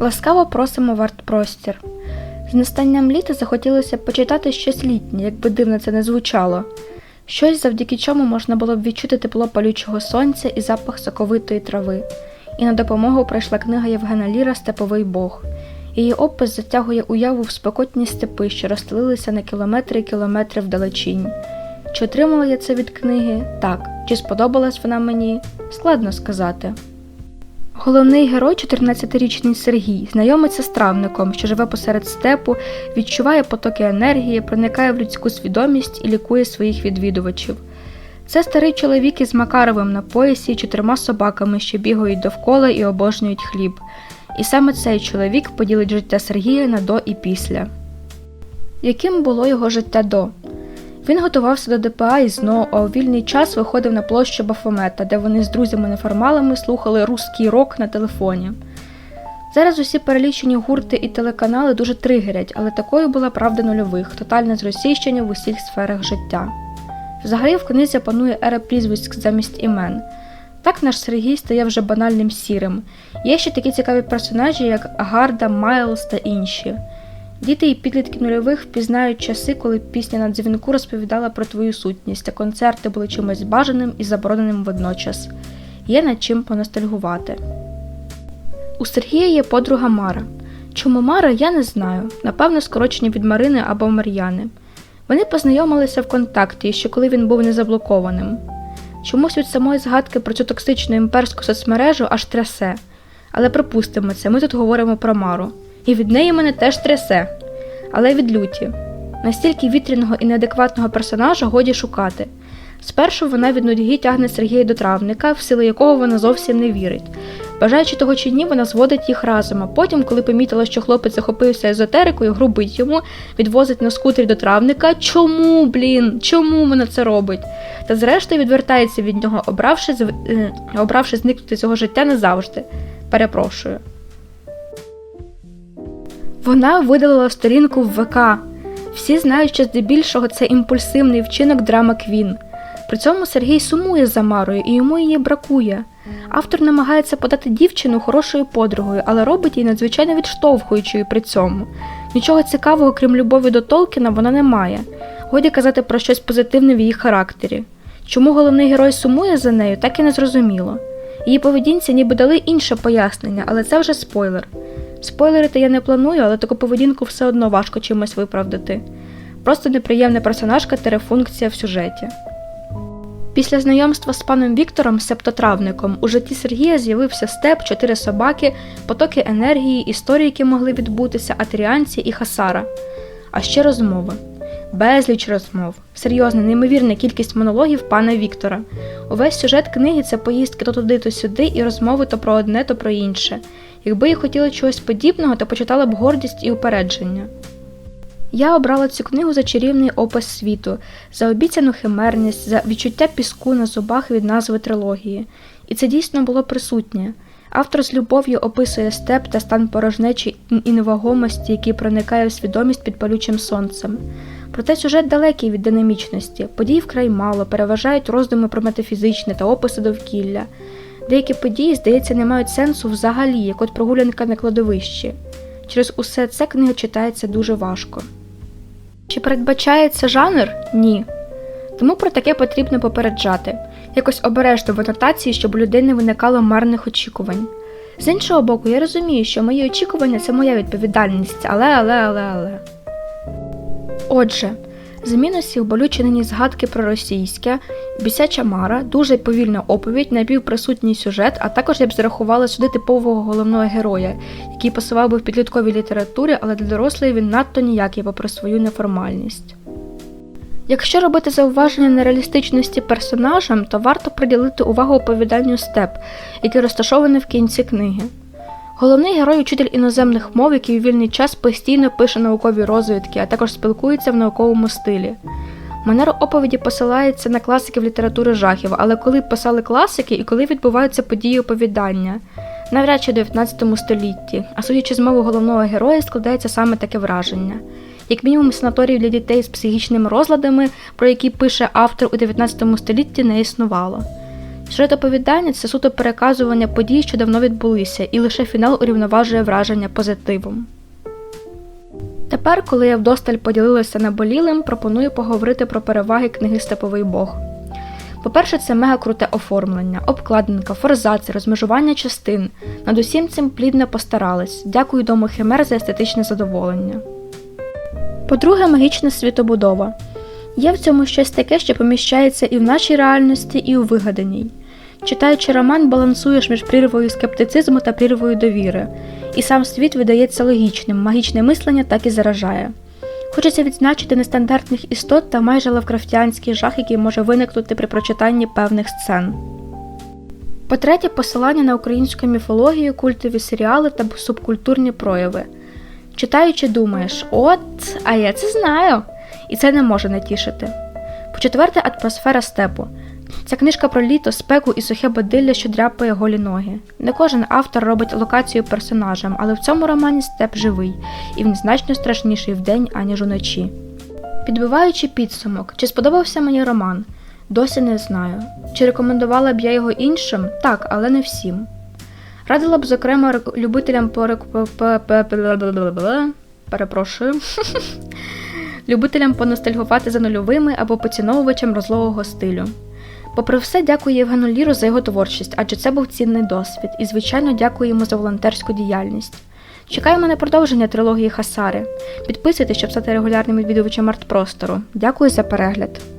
Ласкаво просимо в артпростір. З настанням літа захотілося почитати щось літнє, як би дивно це не звучало. Щось, завдяки чому можна було б відчути тепло палючого сонця і запах соковитої трави. І на допомогу прийшла книга Євгена Ліра Степовий Бог. Її опис затягує уяву в спекотні степи, що розстелилися на кілометри і кілометри вдалечінь. Чи отримала я це від книги? Так. Чи сподобалась вона мені? Складно сказати. Головний герой, 14-річний Сергій, знайомиться з травником, що живе посеред степу, відчуває потоки енергії, проникає в людську свідомість і лікує своїх відвідувачів. Це старий чоловік із Макаровим на поясі і чотирма собаками, що бігають довкола і обожнюють хліб. І саме цей чоловік поділить життя Сергія на до і після. Яким було його життя до? Він готувався до ДПА і ЗНО, а у вільний час виходив на площу Бафомета, де вони з друзями-неформалами слухали русський рок на телефоні. Зараз усі перелічені гурти і телеканали дуже тригерять, але такою була правда нульових, тотальне зросійщення в усіх сферах життя. Взагалі в книзі панує ера прізвиськ замість імен. Так наш Сергій стає вже банальним сірим. Є ще такі цікаві персонажі, як Гарда, Майлз та інші. Діти і підлітки нульових впізнають часи, коли пісня на дзвінку розповідала про твою сутність, а концерти були чимось бажаним і забороненим водночас. Є над чим поностальгувати. У Сергія є подруга Мара. Чому Мара, я не знаю. Напевно, скорочення від Марини або Мар'яни. Вони познайомилися в контакті, ще коли він був незаблокованим. Чомусь від самої згадки про цю токсичну імперську соцмережу аж трясе. Але припустимо це, ми тут говоримо про Мару. І від неї мене теж трясе. Але від люті. Настільки вітряного і неадекватного персонажа годі шукати. Спершу вона від нудьги тягне Сергія до травника, в сили якого вона зовсім не вірить. Бажаючи того чи ні, вона зводить їх разом, а потім, коли помітила, що хлопець захопився езотерикою, грубить йому, відвозить на скутері до травника. Чому, блін? Чому вона це робить? Та зрештою відвертається від нього, обравши, е, обравши зникнути цього життя назавжди. Перепрошую. Вона видалила сторінку в ВК. Всі знають, що здебільшого це імпульсивний вчинок драма Квін. При цьому Сергій сумує за Марою і йому її бракує. Автор намагається подати дівчину хорошою подругою, але робить її надзвичайно відштовхуючою при цьому. Нічого цікавого, крім любові до Толкіна, вона не має. Годі казати про щось позитивне в її характері. Чому головний герой сумує за нею, так і не зрозуміло. Її поведінці ніби дали інше пояснення, але це вже спойлер. Спойлерити я не планую, але таку поведінку все одно важко чимось виправдати. Просто неприємна персонажка терефункція в сюжеті. Після знайомства з паном Віктором, септотравником, у житті Сергія з'явився степ, чотири собаки, потоки енергії, історії, які могли відбутися, атріанці і хасара. А ще розмови. Безліч розмов, серйозна, неймовірна кількість монологів пана Віктора. Увесь сюжет книги це поїздки то туди, то сюди, і розмови то про одне, то про інше. Якби я хотіла чогось подібного, то почитала б гордість і упередження. Я обрала цю книгу за чарівний опис світу, за обіцяну химерність, за відчуття піску на зубах від назви трилогії. І це дійсно було присутнє. Автор з любов'ю описує степ та стан порожнечі і невагомості, який проникає в свідомість під палючим сонцем. Проте сюжет далекий від динамічності, подій вкрай мало, переважають роздуми про метафізичне та описи довкілля. Деякі події, здається, не мають сенсу взагалі, як от прогулянка на кладовищі. Через усе це книга читається дуже важко. Чи передбачається жанр? Ні. Тому про таке потрібно попереджати, якось обережно в анотації, щоб у людей не виникало марних очікувань. З іншого боку, я розумію, що мої очікування це моя відповідальність, але, але, але, але. Отже, з мінусів болючі нині згадки про російське, бісяча мара, дуже повільна оповідь, напівприсутній сюжет, а також я б зарахувала сюди типового головного героя, який пасував би в підлітковій літературі, але для дорослої він надто ніякий попри свою неформальність. Якщо робити зауваження нереалістичності персонажам, то варто приділити увагу оповіданню степ, яке розташоване в кінці книги. Головний герой учитель іноземних мов, який у вільний час постійно пише наукові розвідки, а також спілкується в науковому стилі. Манера оповіді посилається на класиків літератури жахів, але коли писали класики і коли відбуваються події оповідання, навряд чи в 19 столітті, а судячи з мови головного героя, складається саме таке враження. Як мінімум, санаторіїв для дітей з психічними розладами, про які пише автор у 19 столітті, не існувало. Сюжет оповідання це суто переказування подій, що давно відбулися, і лише фінал урівноважує враження позитивом. Тепер, коли я вдосталь поділилася наболілим, пропоную поговорити про переваги книги Степовий Бог. По-перше, це мега круте оформлення, обкладинка, форзаци, розмежування частин. Над усім цим плідно постарались. Дякую дому Химер за естетичне задоволення. По-друге, магічна світобудова. Є в цьому щось таке, що поміщається і в нашій реальності, і у вигаданій. Читаючи роман, балансуєш між прірвою скептицизму та прірвою довіри, і сам світ видається логічним, магічне мислення так і заражає. Хочеться відзначити нестандартних істот та майже лавкрафтянський жах, який може виникнути при прочитанні певних сцен. По-третє, посилання на українську міфологію, культові серіали та субкультурні прояви. Читаючи, думаєш, от, а я це знаю. І це не може не тішити. По-четверте, атмосфера степу. Ця книжка про літо, спеку і сухе бодилля, що дряпає голі ноги. Не кожен автор робить локацію персонажем, але в цьому романі степ живий, і він значно страшніший вдень, аніж уночі. Підбиваючи підсумок, чи сподобався мені роман? Досі не знаю. Чи рекомендувала б я його іншим? Так, але не всім. Радила б, зокрема, любителям перепрошую. любителям поностальгувати за нульовими або поціновувачам розлогого стилю. Попри все, дякую Євгену Ліру за його творчість, адже це був цінний досвід, і, звичайно, дякую йому за волонтерську діяльність. Чекаємо на продовження трилогії Хасари. Підписуйтесь, щоб стати регулярним відвідувачем артпростору. Дякую за перегляд.